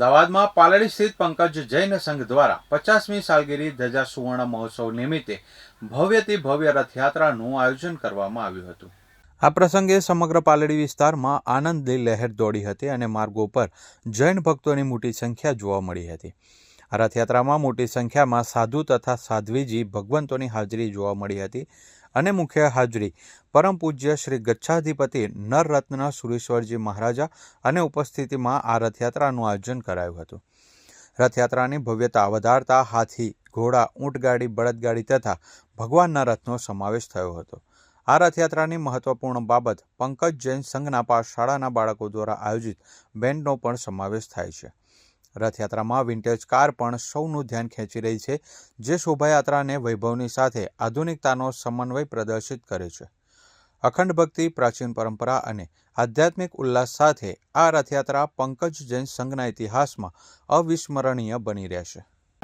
અમદાવાદમાં પાલડી સ્થિત પંકજ જૈન સંઘ દ્વારા પચાસમી સાલગીરી ધજા સુવર્ણ મહોત્સવ નિમિત્તે ભવ્યથી ભવ્ય રથયાત્રાનું આયોજન કરવામાં આવ્યું હતું. આ પ્રસંગે સમગ્ર પાલડી વિસ્તારમાં આનંદની લહેર દોડી હતી અને માર્ગો પર જૈન ભક્તોની મોટી સંખ્યા જોવા મળી હતી. રથયાત્રામાં મોટી સંખ્યામાં સાધુ તથા સાધ્વીજી ભગવંતોની હાજરી જોવા મળી હતી અને મુખ્ય હાજરી પરમ પૂજ્ય શ્રી ગચ્છાધિપતિ નરરત્ન સુરેશ્વરજી મહારાજા અને ઉપસ્થિતિમાં આ રથયાત્રાનું આયોજન કરાયું હતું. રથયાત્રાની ભવ્યતા વધારતા હાથી, ઘોડા, ઊંટગાડી, બળદગાડી તથા ભગવાનના રથનો સમાવેશ થયો હતો. આ રથયાત્રાની મહત્વપૂર્ણ બાબત પંકજ જૈન સંઘના પાઠશાળાના બાળકો દ્વારા આયોજિત બેન્ડનો પણ સમાવેશ થાય છે. રથયાત્રામાં વિન્ટેજ કાર પણ સૌનું ધ્યાન ખેંચી રહી છે, જે શોભાયાત્રાને વૈભવની સાથે આધુનિકતાનો સમન્વય પ્રદર્શિત કરે છે. અખંડ ભક્તિ, પ્રાચીન પરંપરા અને આધ્યાત્મિક ઉલ્લાસ સાથે આ રથયાત્રા પંકજ જૈન સંઘના ઇતિહાસમાં અવિસ્મરણીય બની રહેશે.